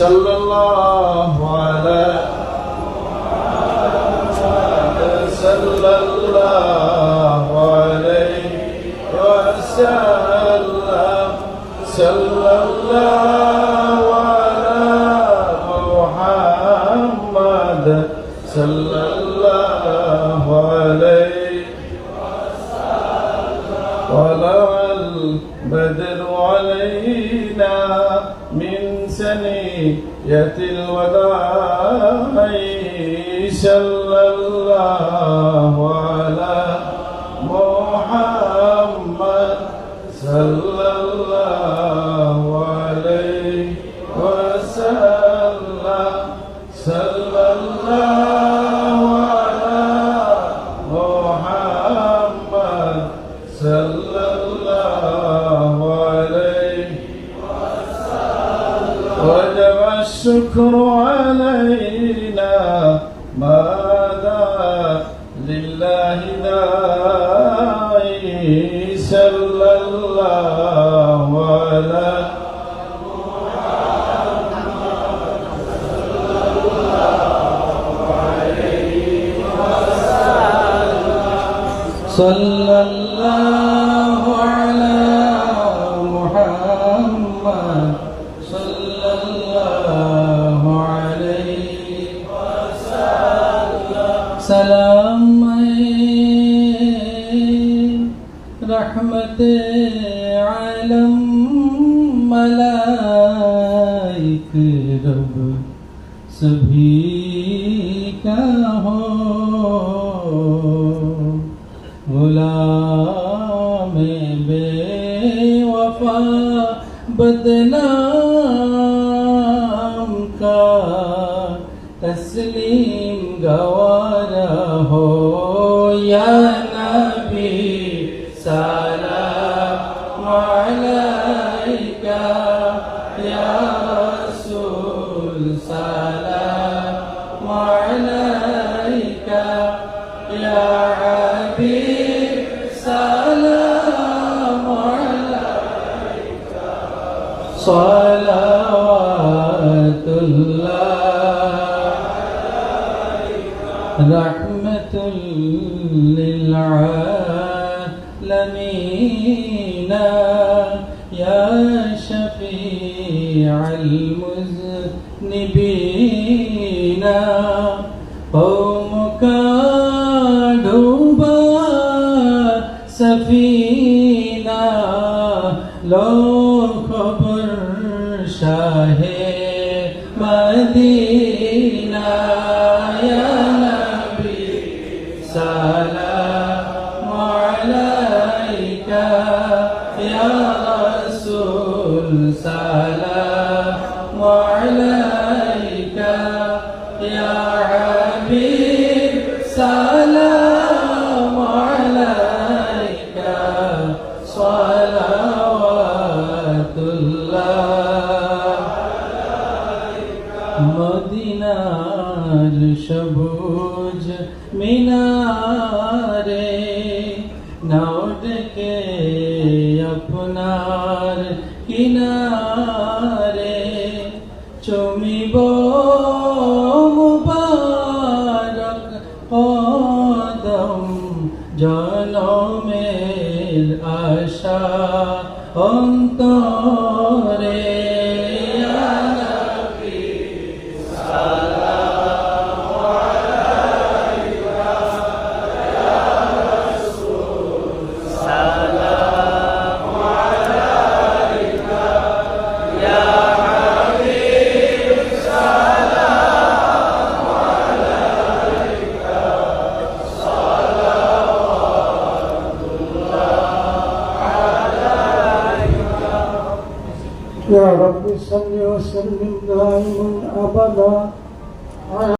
صلى الله على صلى الله عليه وسلم. صلى الله على محمد صلى الله عليه طلع البدر علينا من سنية الوداع صلى الله وجب الشكر علينا ماذا لله داعي صلى الله على صلى الله سلام، رحمت عالم، ملائک، رب سبھی کا ہو، غلام بے وفا، بدنام کا تسلیم گوارا سلام علیکہ یا رسول سلام علیکہ یا حبیب سلام علیکہ صلوات الله رحمة للعالمين. يا شفيع المذنبين قومك ڈوبا سفینہ لو خبر شاہ مدینہ মদিনার সবুজ মিনারে নাও ডেকে আপনার কিনারে কদম জনমের আশা অন্তরে يا رب صل وسلم دائما ابدا على